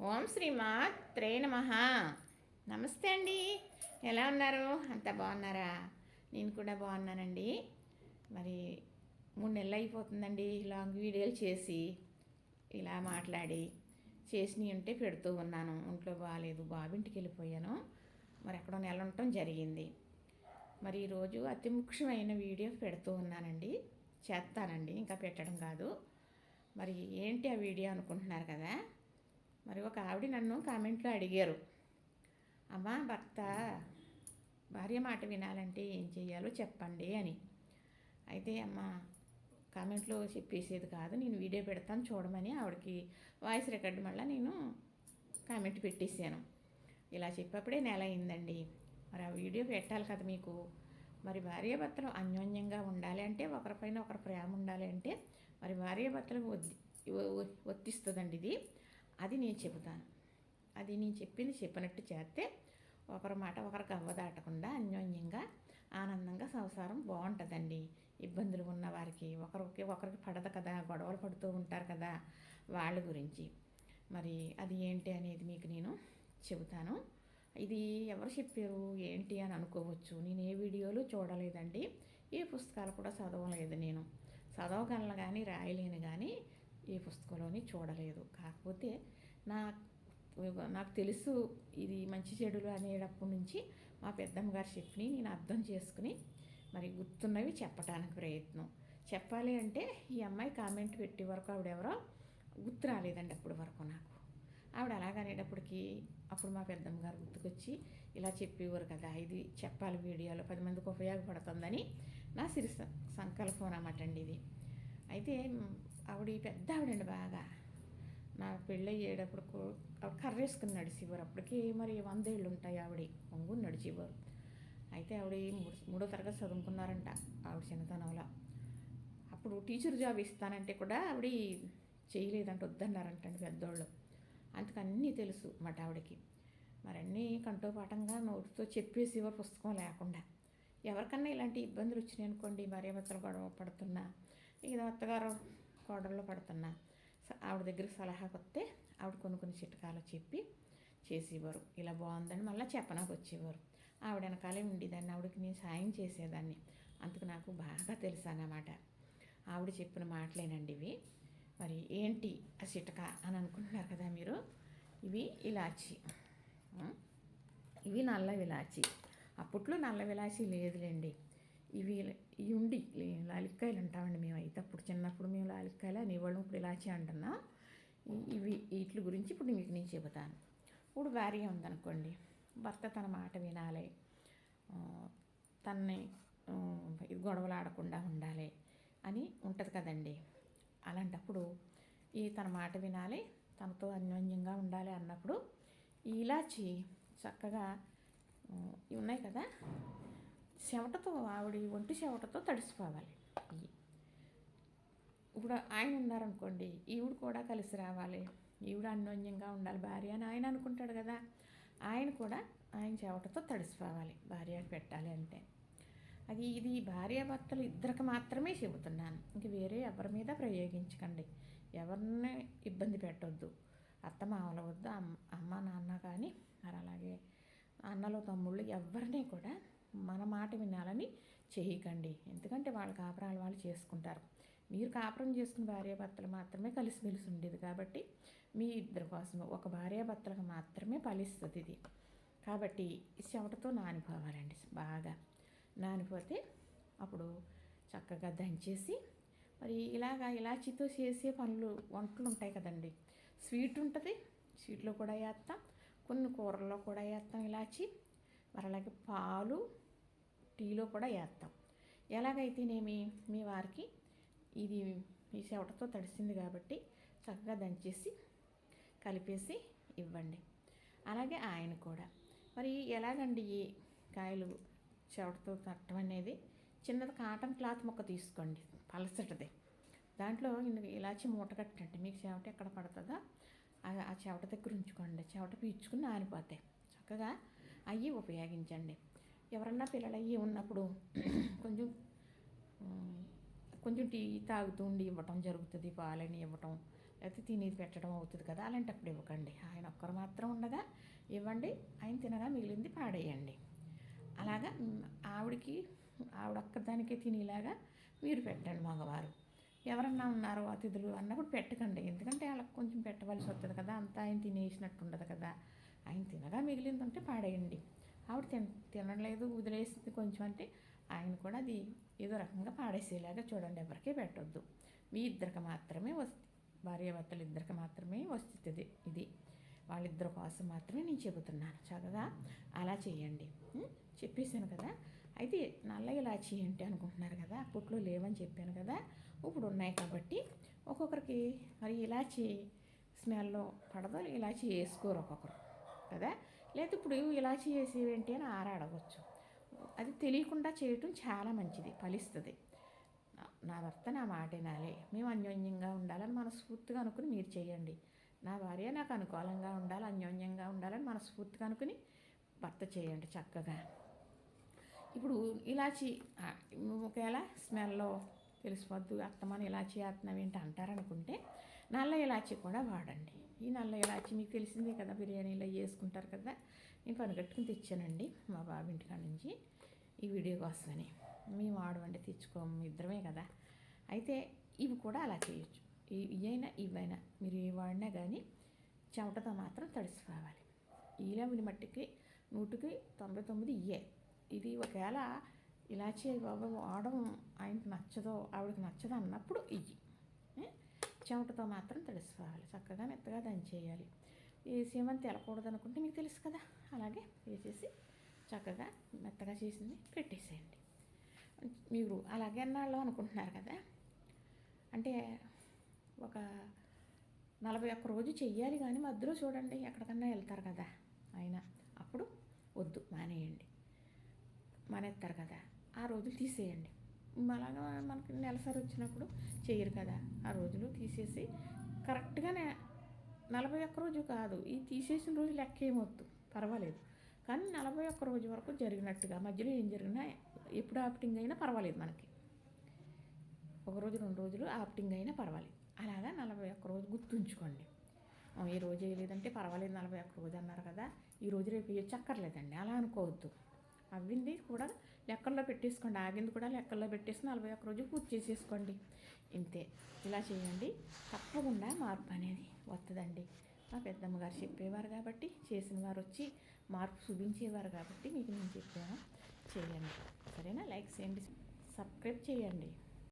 ఓం శ్రీమాత్రే నమ. నమస్తే అండి. ఎలా ఉన్నారు? అంత బాగున్నారా? నేను కూడా బాగున్నానండి. మరి మూడు నెలలు అయిపోతుందండి లాంగ్ వీడియోలు చేసి ఇలా మాట్లాడి చేసినవి ఉంటే పెడుతూ ఉన్నాను. ఒంట్లో బాగాలేదు బాబింటికి వెళ్ళిపోయాను. మరి అక్కడ నెల ఉండటం జరిగింది. మరి ఈరోజు అతి ముఖ్యమైన వీడియో పెడుతూ ఉన్నానండి. చేస్తానండి ఇంకా పెట్టడం కాదు. మరి ఏంటి ఆ వీడియో అనుకుంటున్నారు కదా? ఒక ఆవిడ నన్ను కామెంట్లో అడిగారు. అమ్మ భర్త భార్య మాట వినాలంటే ఏం చేయాలో చెప్పండి అని. అయితే అమ్మ కామెంట్లో చెప్పేసేది కాదు నేను వీడియో పెడతాను చూడమని ఆవిడకి వాయిస్ రికార్డు మళ్ళీ నేను కామెంట్ పెట్టేశాను. ఇలా చెప్పప్పుడే నెల అయిందండి. మరి ఆ వీడియో పెట్టాలి కదా మీకు. మరి భార్యాభర్తలు అన్యోన్యంగా ఉండాలి అంటే ఒకరిపైన ఒకరి ప్రేమ ఉండాలి అంటే మరి భార్యాభర్తలకు ఒత్తి ఒత్తిస్తుందండి ఇది. అది నేను చెబుతాను. అది నేను చెప్పింది చెప్పినట్టు చేస్తే ఒకరి మాట ఒకరికి అవ్వదాటకుండా అన్యోన్యంగా ఆనందంగా సంసారం బాగుంటుందండి. ఇబ్బందులు ఉన్న వారికి ఒకరికి ఒకరికి పడదు కదా గొడవలు పడుతూ ఉంటారు కదా వాళ్ళ గురించి. మరి అది ఏంటి అనేది మీకు నేను చెబుతాను. ఇది ఎవరు చెప్పారు? ఏంటి అని అనుకోవచ్చు. నేను ఏ వీడియోలు చూడలేదండి. ఏ పుస్తకాలు కూడా చదవలేదు నేను. చదవగలను కానీ రాయలేను కానీ ఏ పుస్తకంలోని చూడలేదు. కాకపోతే నా నాకు తెలుసు ఇది మంచి చెడులు అనేటప్పటి నుంచి మా పెద్దమ్మ గారు చెప్పి నేను అర్థం చేసుకుని మరి గుర్తున్నవి చెప్పడానికి ప్రయత్నం. చెప్పాలి అంటే ఈ అమ్మాయి కామెంట్ పెట్టే వరకు ఆవిడెవరో గుర్తు రాలేదండి అప్పటి వరకు నాకు. ఆవిడ అలాగనేటప్పటికి అప్పుడు మా పెద్దమ్మ గారు గుర్తుకొచ్చి ఇలా చెప్పేవారు కదా ఇది చెప్పాలి వీడియోలో పది మందికి ఉపయోగపడుతుందని నా సిరి సంకల్పం అన్నమాట అండి ఇది. అయితే ఆవిడ పెద్ద ఆవిడండి బాగా. నా పెళ్ళి అయ్యేటప్పుడు కర్ర వేసుకుని నడిచేవారు అప్పటికి మరి వందేళ్ళు ఉంటాయి ఆవిడ వంగుని నడిచేవారు అయితే ఆవిడ మూడో తరగతి చదువుకున్నారంట ఆవిడ చిన్నతనంలో. అప్పుడు టీచర్ జాబ్ ఇస్తానంటే కూడా ఆవిడ చేయలేదంట వద్దన్నారంటండి పెద్దోళ్ళు. అందుకన్నీ తెలుసు మాట ఆవిడకి. మరి అన్నీ కంఠోపాఠంగా నోటితో చెప్పేసేవారు పుస్తకం లేకుండా. ఎవరికన్నా ఇలాంటి ఇబ్బందులు వచ్చినాయి అనుకోండి భార్యాభర్తలు గొడవ పడుతున్నా ఇక అత్తగారు కోడల్లో పడుతున్నా ఆవిడ దగ్గర సలహా వస్తే ఆవిడ కొన్ని కొన్ని చిట్కాలు చెప్పి చేసేవారు. ఇలా బాగుందని మళ్ళీ చెప్పనాకు వచ్చేవారు. ఆవిడ వెనకాలే ఉండేదాన్ని ఆవిడకి నేను సాయం చేసేదాన్ని. అందుకు నాకు బాగా తెలుసు అన్నమాట. ఆవిడ చెప్పిన మాటలేనండి ఇవి. మరి ఏంటి ఆ చిటక అని అనుకుంటున్నారు కదా మీరు? ఇవి ఇలాచి. ఇవి నల్ల విలాచి. అప్పట్లో నల్ల విలాచి లేదులేండి. ఇవి ఇవి ఉండి లాలిక్కాయలు అంటామండి మేము అయితే అప్పుడు చిన్నప్పుడు మేము లాలిక్కాయలు అనేవాళ్ళం ఇప్పుడు ఇలాచి అంటున్నా ఇవి వీటి గురించి ఇప్పుడు మీకు నేను చెబుతాను. ఇప్పుడు భార్య ఉందనుకోండి భర్త తన మాట వినాలి తనని గొడవలు ఆడకుండా ఉండాలి అని ఉంటుంది కదండి. అలాంటప్పుడు ఈ తన మాట వినాలి తనతో అన్యోన్యంగా ఉండాలి అన్నప్పుడు ఈ ఇలాచి చక్కగా ఇవి ఉన్నాయి కదా చెమటతో ఆవిడ ఒంటి చెమటతో తడిసిపోవాలి. ఇప్పుడు ఆయన ఉన్నారనుకోండి ఈవిడ కూడా కలిసి రావాలి. ఈవిడ అన్యోన్యంగా ఉండాలి. భార్య అని ఆయన అనుకుంటాడు కదా ఆయన కూడా ఆయన చెవటతో తడిసిపోవాలి. భార్య పెట్టాలి అంటే. అది ఇది భార్యాభర్తలు ఇద్దరికి మాత్రమే చెబుతున్నాను. ఇంక వేరే ఎవరి మీద ప్రయోగించకండి. ఎవరిని ఇబ్బంది పెట్టొద్దు. అత్త మామల వద్దు అమ్మ నాన్న కానీ మరి అలాగే అన్నలు తమ్ముళ్ళు ఎవరిని కూడా మన మాట వినాలని చేయకండి. ఎందుకంటే వాళ్ళ కాపురాలు వాళ్ళు చేసుకుంటారు. మీరు కాపురం చేసుకున్న భార్యాభర్తలు మాత్రమే కలిసిమెలిసి ఉండేది కాబట్టి మీ ఇద్దరి కోసం ఒక భార్యాభర్తలకు మాత్రమే ఫలిస్తుంది ఇది. కాబట్టి చెమటతో నానిపోవాలండి బాగా. నానిపోతే అప్పుడు చక్కగా దంచేసి మరి ఇలాగా ఇలాచితో చేసే పనులు వంటలు ఉంటాయి కదండి. స్వీట్ ఉంటుంది స్వీట్లో కూడా వేస్తాం. కొన్ని కూరల్లో కూడా వేస్తాం ఇలాచి. మరి అలాగే పాలు టీలో కూడా వేస్తాం. ఎలాగైతేనేమి మీ వారికి ఇది ఈ చెవటతో తడిసింది కాబట్టి చక్కగా దంచేసి కలిపేసి ఇవ్వండి. అలాగే ఆయన కూడా. మరి ఎలాగండి ఈ కాయలు చెవటతో తట్టడం అనేది? చిన్నది కాటన్ క్లాత్ మొక్క తీసుకోండి పలసటది. దాంట్లో ఇలాచి మూట కట్టండి మీకు చెవట ఎక్కడ పడుతుందో ఆ చెవట దగ్గర ఉంచుకోండి. చెవట పీల్చుకుని నానిపోతాయి చక్కగా అవి ఉపయోగించండి. ఎవరన్నా పిల్లలు అయ్యి ఉన్నప్పుడు కొంచెం కొంచెం టీ తాగుతూ ఉండి ఇవ్వటం జరుగుతుంది పాలని ఇవ్వటం లేకపోతే తినేది పెట్టడం అవుతుంది కదా అలాంటప్పుడు ఇవ్వకండి. ఆయన ఒక్కరు మాత్రం ఉండగా ఇవ్వండి ఆయన తినగా మిగిలింది పాడేయండి. అలాగా ఆవిడకి ఆవిడ ఒక్కదానికే తినేలాగా మీరు పెట్టండి మగవారు. ఎవరన్నా ఉన్నారు అతిథులు అన్నప్పుడు పెట్టకండి. ఎందుకంటే వాళ్ళకి కొంచెం పెట్టవలసి వస్తుంది కదా అంతా ఆయన తినేసినట్టు ఉండదు కదా. ఆయన తినగా మిగిలింది ఉంటే పాడేయండి. ఆవిడ తిన తినలేదు వదిలేసింది కొంచెం అంటే ఆయన కూడా అది ఏదో రకంగా పాడేసేలాగా చూడండి ఎవరికీ పెట్టొద్దు. మీ ఇద్దరికి మాత్రమే వస్తుంది భార్యాభర్తలు ఇద్దరికి మాత్రమే వస్తుంది ఇది. వాళ్ళిద్దరి కోసం మాత్రమే నేను చెబుతున్నాను చక్కగా అలా చేయండి. చెప్పేశాను కదా. అయితే నల్ల ఇలాచి ఏంటి అనుకుంటున్నారు కదా అప్పట్లో లేవని చెప్పాను కదా ఇప్పుడు ఉన్నాయి కాబట్టి ఒక్కొక్కరికి మరి ఇలాచి స్మెల్ పడదు ఇలాచి వేసుకోరు ఒక్కొక్కరు కదా? లేదా ఇప్పుడు ఇలాచి వేసేవేంటి అని ఆరాడవచ్చు అది తెలియకుండా చేయటం చాలా మంచిది ఫలిస్తుంది. నా- భర్త నా మాట వినాలి. మేము అన్యోన్యంగా ఉండాలని మనస్ఫూర్తిగా అనుకుని మీరు చేయండి. నా భార్య నాకు అనుకూలంగా ఉండాలి అన్యోన్యంగా ఉండాలని మనస్ఫూర్తిగా అనుకుని భర్త చేయండి చక్కగా. ఇప్పుడు ఇలాచి ఒకవేళ స్మెల్లో తెలిసిపోద్దు అత్తమాన ఇలాచి వేస్తున్నాం ఏంటి అంటారనుకుంటే నల్ల ఇలాచి కూడా వాడండి. ఈ నల్ల ఇలాచి మీకు తెలిసిందే కదా బిర్యానీలో వేసుకుంటారు కదా. నేను పనిగట్టుకుని తెచ్చానండి మా బాబు ఇంటికాడ నుంచి ఈ వీడియో కోసమని. మేము వాడమండి తెచ్చుకోము ఇద్దరమే కదా. అయితే ఇవి కూడా అలా చేయొచ్చు. ఇవి ఇవైనా ఇవైనా మీరు ఏ వాడినా కానీ చెమటతో మాత్రం తడిసిపోవాలి. ఇలా విని మట్టికి నూటికి తొంభై తొమ్మిది ఇయ్యే ఇది ఒకవేళ ఇలాచి బాబు వాడడం ఆయనకు నచ్చదో ఆవిడకి నచ్చదో అన్నప్పుడు ఇయ్యి చెమటతో మాత్రం తడిసిపోవాలి. చక్కగా మెత్తగా దంచేయాలి. వేసేమని తెలకూడదు అనుకుంటే మీకు తెలుసు కదా? అలాగే వేసేసి చక్కగా మెత్తగా చేసింది పెట్టేసేయండి. మీరు అలాగే అన్నాళ్ళు అనుకుంటున్నారు కదా? అంటే ఒక నలభై ఒక్క రోజు చెయ్యాలి కానీ మధ్యలో చూడండి ఎక్కడికన్నా వెళ్తారు కదా? ఆయన అప్పుడు వద్దు మానేయండి. మానేస్తారు కదా? ఆ రోజులు తీసేయండి. అలాగా మనకి నెలసరి వచ్చినప్పుడు చేయరు కదా. ఆ రోజులు తీసేసి కరెక్ట్గానే నలభై ఒక్క రోజు కాదు ఈ తీసేసిన రోజు లెక్క ఏమొద్దు పర్వాలేదు. కానీ నలభై ఒక్క రోజు వరకు జరిగినట్టుగా మధ్యలో ఏం జరిగినా ఎప్పుడు ఆప్టింగ్ అయినా పర్వాలేదు మనకి. ఒక రోజు రెండు రోజులు ఆప్టింగ్ అయినా పర్వాలేదు. అలాగా నలభై ఒక్క రోజు గుర్తుంచుకోండి. ఈ రోజు వేయలేదంటే పర్వాలేదు నలభై ఒక్క రోజు అన్నారు కదా ఈ రోజు రేపు వేయచ్చు అక్కర్లేదండి. అలా అనుకోవద్దు. అవ్వింది కూడా లెక్కల్లో పెట్టేసుకోండి. ఆగింది కూడా లెక్కల్లో పెట్టేసి నలభై ఒక్క రోజు పూర్తి చేసేసుకోండి. ఇంతే. ఇలా చేయండి. తప్పకుండా మార్పు అనేది వస్తుందండి మా పెద్దమ్మ గారు చెప్పేవారు కాబట్టి చేసిన వారు వచ్చి మార్పు చూపించేవారు కాబట్టి మీకు నేను చెప్పాను. చేయండి. సరేనా? లైక్ చేయండి. సబ్స్క్రైబ్ చేయండి.